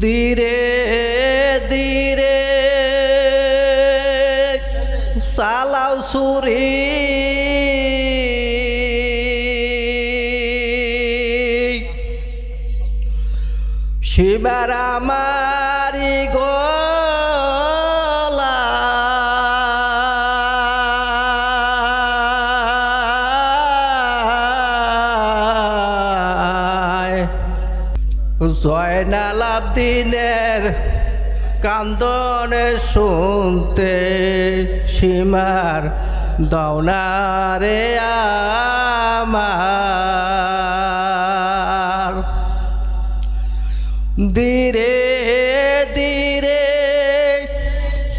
ধীরে ধীরে। সালাও সুরি। শিবার আমারি জয়নাল আবদিনের কান্দনে শুনতে সীমার দৌনারে আমার। ধীরে ধীরে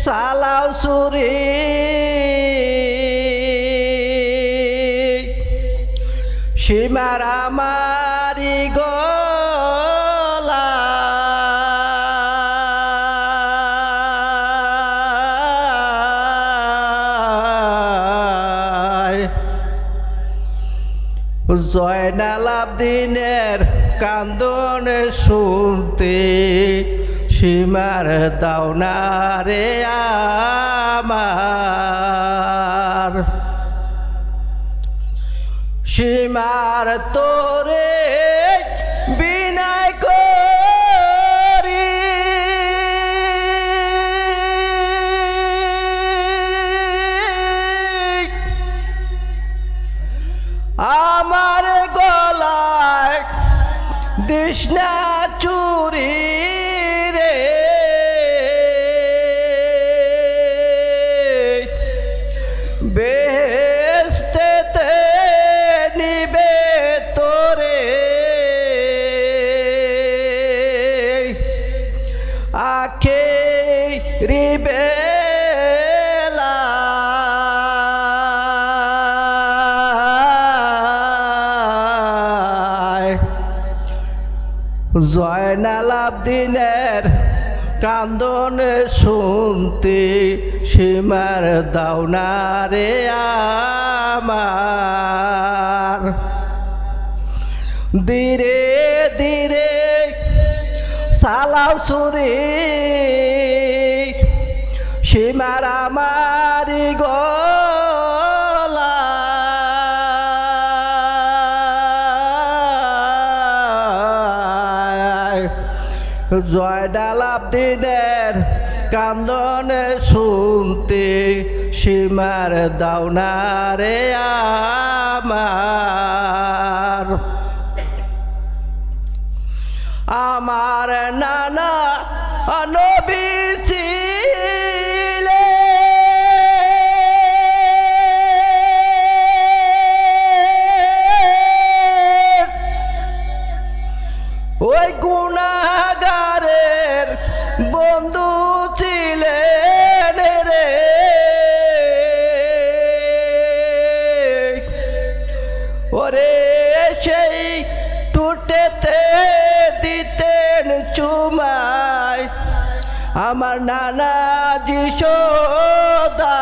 সালাও সুরি। সীমার আমারি গলা জয়নাল দিনের কান্দনে শুনতে সীমার দাওনারে আমার। সীমার তোরে দিশনা চুরি জয়নাল আবদিনের কান্দনে শুনতে সীমার দাওনারে আমার। ধীরে ধীরে সালাও সুরি সীমার আমারি গলা জয়ডাল দিনের কান্দনে শুনতে সীমার দাউনারে আমার। আমার নানা নবী ওরে সেই টুটেতে দিতেন চুমায়। আমার নানা যিশোদা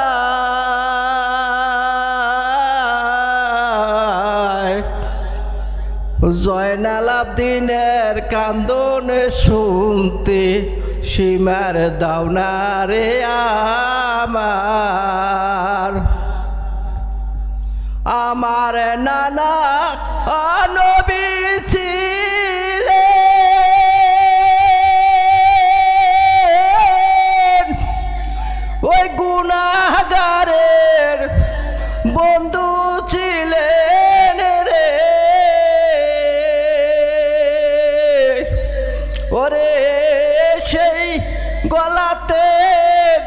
জয়নাল আবদিনের কান্দনে শুনতে, সীমার দাওনারে আমার। আমার নানা নবী ওই গুণাগারের বন্ধু ছিলেন রে। ওরে সেই গলাতে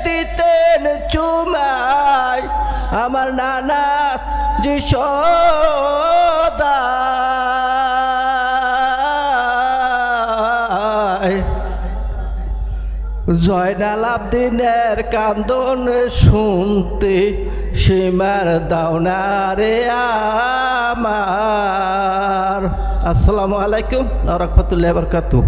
দিতেন চুমাই আমার নানা যিশোদা জয়নাল আবদিনের কান্দন শুনতে সীমার দাওনারে আমার। আসসালামু আলাইকুম রহমতুল্লাহ বরকাতু